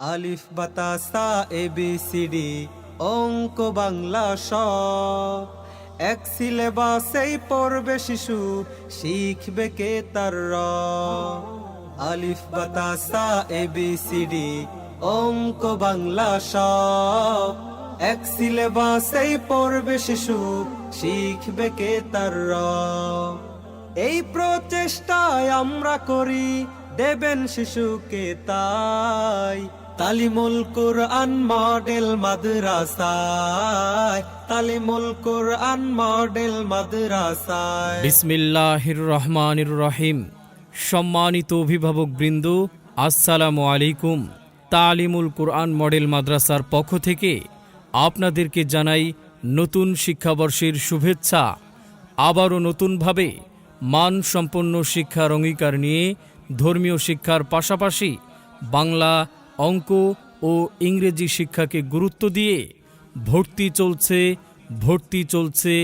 আলিফ বাতাসা A B C D, অঙ্ক, বাংলা স এক সিলেবাসেই পড়বে শিশু, শিখবে কে তার র। আলিফ বাতাসা এ বি সি ডি, অঙ্ক, বাংলা স এক সিলেবাসেই পড়বে শিশু, শিখবে কে তার র। এই প্রচেষ্টায় আমরা করি, দেবেন শিশুকে তাই। তালিমুল কোরআন মডেল মাদ্রাসায়, তালিমুল কোরআন মডেল মাদ্রাসায়। বিসমিল্লাহির রহমানির রহিম। সম্মানিত অভিভাবক বৃন্দ, আসসালামু আলাইকুম। তালিমুল কোরআন মডেল মাদ্রাসার পক্ষ থেকে আপনাদেরকে জানাই নতুন শিক্ষাবর্ষের শুভেচ্ছা। আবারও নতুনভাবে মানসম্পন্ন শিক্ষার অঙ্গীকার নিয়ে ধর্মীয় শিক্ষার পাশাপাশি বাংলা অঙ্ক ও ইংরেজি শিক্ষাকে গুরুত্ব দিয়ে ভর্তি চলছে ভর্তি চলছে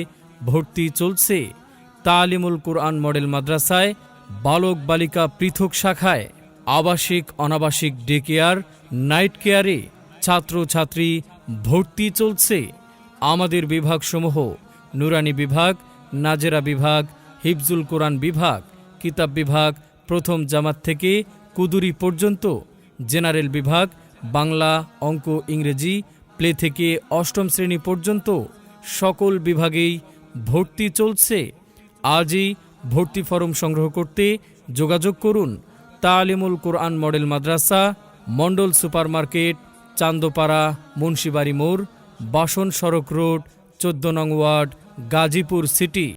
ভর্তি চলছে তালিমুল কোরআন মডেল মাদ্রাসায় বালক বালিকা পৃথক শাখায় আবাসিক অনাবাসিক ডে কেয়ার নাইট কেয়ারে ছাত্রছাত্রী ভর্তি চলছে। আমাদের বিভাগসমূহ নুরানি বিভাগ, নাজেরা বিভাগ, হিফজুল কোরআন বিভাগ, কিতাব বিভাগ প্রথম জামাত থেকে কুদুরি পর্যন্ত জেনারেল বিভাগ, বাংলা, অঙ্ক, ইংরেজি, প্লে থেকে অষ্টম শ্রেণি পর্যন্ত সকল বিভাগেই ভর্তি চলছে। আজই ভর্তি ফরম সংগ্রহ করতে যোগাযোগ করুন। তালিমুল কোরআন মডেল মাদ্রাসা, মন্ডল সুপারমার্কেট, চান্দপাড়া, মুন্সিবাড়ি মোড়, বাসন সড়ক রোড, চোদ্দ নং ওয়ার্ড, গাজীপুর সিটি।